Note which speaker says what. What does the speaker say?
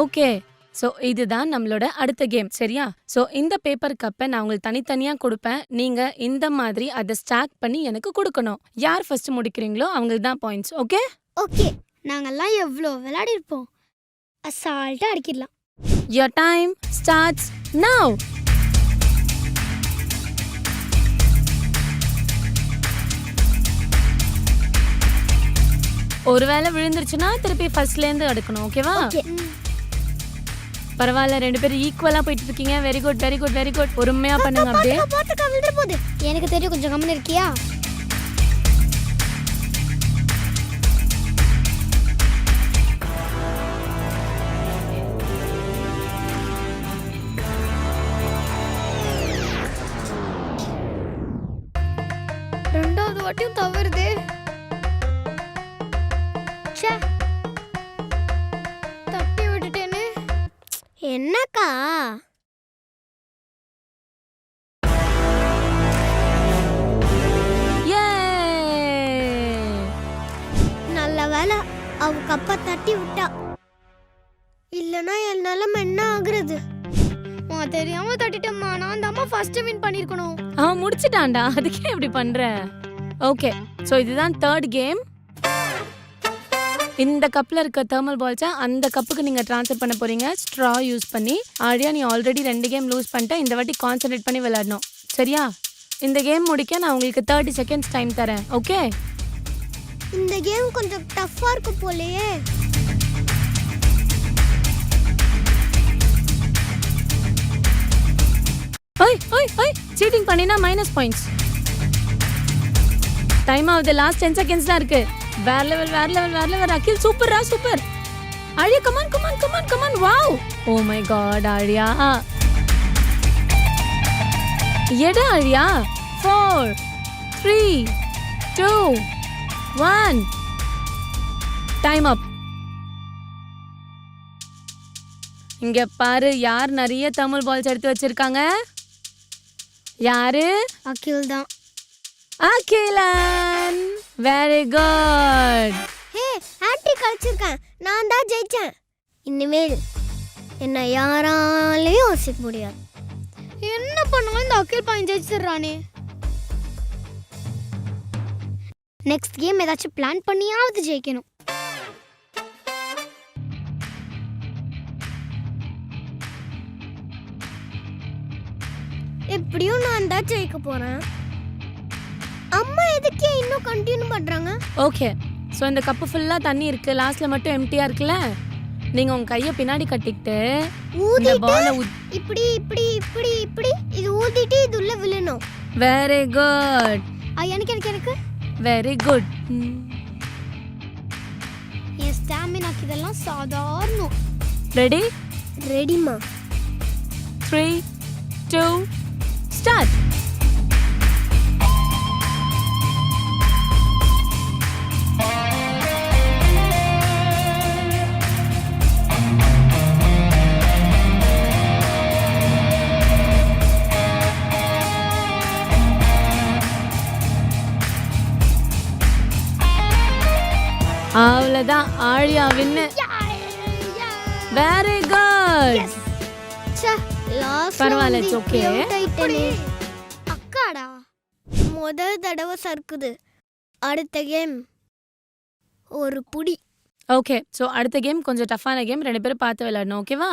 Speaker 1: Okay so இதுதான் நம்மளோட அடுத்த கேம் சரியா? சோ இந்த பேப்பர் கப்பை நான் உங்களுக்கு தனித்தனியா கொடுப்பேன். நீங்க இந்த மாதிரி அதை ஸ்டாக் பண்ணி எனக்கு கொடுக்கணும். யார் ஃபர்ஸ்ட் முடிக்கிறீங்களோ அவங்களுக்கு தான் பாயிண்ட்ஸ் ஓகே
Speaker 2: ஓகே நாங்கெல்லாம் எவ்வளோ விளையாடி இருப்போம் அசால்ட்டா அடிக்கிடலாம்.
Speaker 1: Your time starts now. ஒருவேளை விழுந்துருச்சுன்னா திருப்பி ஃபர்ஸ்ட்ல இருந்து எடுக்கணும். ஓகேவா
Speaker 2: ஓகே
Speaker 1: பரவாயில்ல ரெண்டு பேரும் ஈக்குவலா போயிட்டு இருக்கீங்க. Very good very good very good பொறுமையா பண்ணுங்க அப்படியே.
Speaker 2: பாத்துக்கா விழுந்துற போகுது எனக்கு தெரியும் கொஞ்சம் கம்மன் இருக்கியா? ரெண்டாவது வாட்டியும் தவறுதே. ச்சே. என்னக்கா! நல்ல வேலை அவ கப்ப தட்டி விட்டா. இல்லனா என் நிலைமை என்ன ஆகுறது? தெரியாம தட்டிட்டம்மா. நான் தாம்மா ஃபர்ஸ்ட் வின் பண்ணிருக்கணும்.
Speaker 1: அவன் முடிச்சிட்டான்டா. அதுக்கே இப்படி பண்ற? ஓகே சோ இதுதான் தேர்ட் கேம் இந்த கப்ல இருக்க தேர்மல் பால்ஸை அந்த கப்புக்கு நீங்க ட்ரான்ஸ்ஃபர் பண்ண போறீங்க. ஸ்ட்ரா யூஸ் பண்ணி ஆடியா நீ ஆல்ரெடி ரெண்டு கேம் லூஸ் பண்ணிட்ட இந்த வாட்டி கான்சென்ட்ரேட் பண்ணி விளையாடணும். சரியா? இந்த கேம் முடிக்க நான் உங்களுக்கு தேர்ட்டி செகண்ட்ஸ் டைம் தரேன். ஓகே
Speaker 2: இந்த கேம் கொஞ்சம் டஃப்பா இருக்கு போலயே.
Speaker 1: ஓய் ஓய் ஓய் சீட்டிங் பண்ணினா மைனஸ் பாயிண்ட்ஸ் டைம் ஆகுது லாஸ்ட் டென் செகண்ட்ஸ் தான் இருக்கு. வேற லெவல் வேற லெவல் வேற லெவல் அகில் சூப்பரா super Aaliya come on come on come on come on wow oh my god Aaliya Etah Aaliya four three two one time up இங்க பாரு யார் நிறைய தமிழ் பால்ஸ் எடுத்து வச்சிருக்காங்க? யாரு?
Speaker 2: அகில் தான்.
Speaker 1: Akilan. Very good
Speaker 2: hey hat trick கழிச்சிருக்கேன். நான் தான் ஜெயிச்சேன். இனிமேல் என்ன யாராலையும் வசிக்க முடியாது. என்ன பண்ணாலும் இந்த அகில் பையன் ஜெயிச்சிடுறானே. நெக்ஸ்ட் கேம் ஏதாச்சும் பிளான் பண்ணியாவது ஜெயிக்கணும். எப்படியும் நான் தான் ஜெயிக்க போறேன். அம்மா எதுக்கே இன்னும் கண்டினியூ பண்றாங்க.
Speaker 1: ஓகே ஸோ இந்த கப்பு ஃபுல்லா தண்ணி இருக்கு. லாஸ்ட்ல மட்டும் எம்டியா இருக்குல்ல? நீங்க உங்க கைய பின்னாடி கட்டிக்கிட்டு இந்த பால
Speaker 2: இப்படி இப்படி இப்படி இப்படி இது ஊதிட்டு இது உள்ள விழணும்.
Speaker 1: வெரி குட்
Speaker 2: ஆ, எனக்கு எனக்கு எனக்கு?
Speaker 1: வெரி குட்
Speaker 2: என் ஸ்டாமினாக்கு இதெல்லாம் சாதாரணம்
Speaker 1: ரெடி
Speaker 2: ரெடிமா
Speaker 1: த்ரீ டூ ஸ்டார்ட் அவ்வளோதான் ஆழியா வின்னு. வெரி குட் பரவாயில்ல, it's okay.
Speaker 2: அக்காடா முதல் தடவை சறுக்குது. அடுத்த கேம் ஒரு புடி.
Speaker 1: ஓகே ஸோ அடுத்த கேம் கொஞ்சம் டஃப்பான கேம் ரெண்டு பேரும் பார்த்து விளையாடணும் ஓகேவா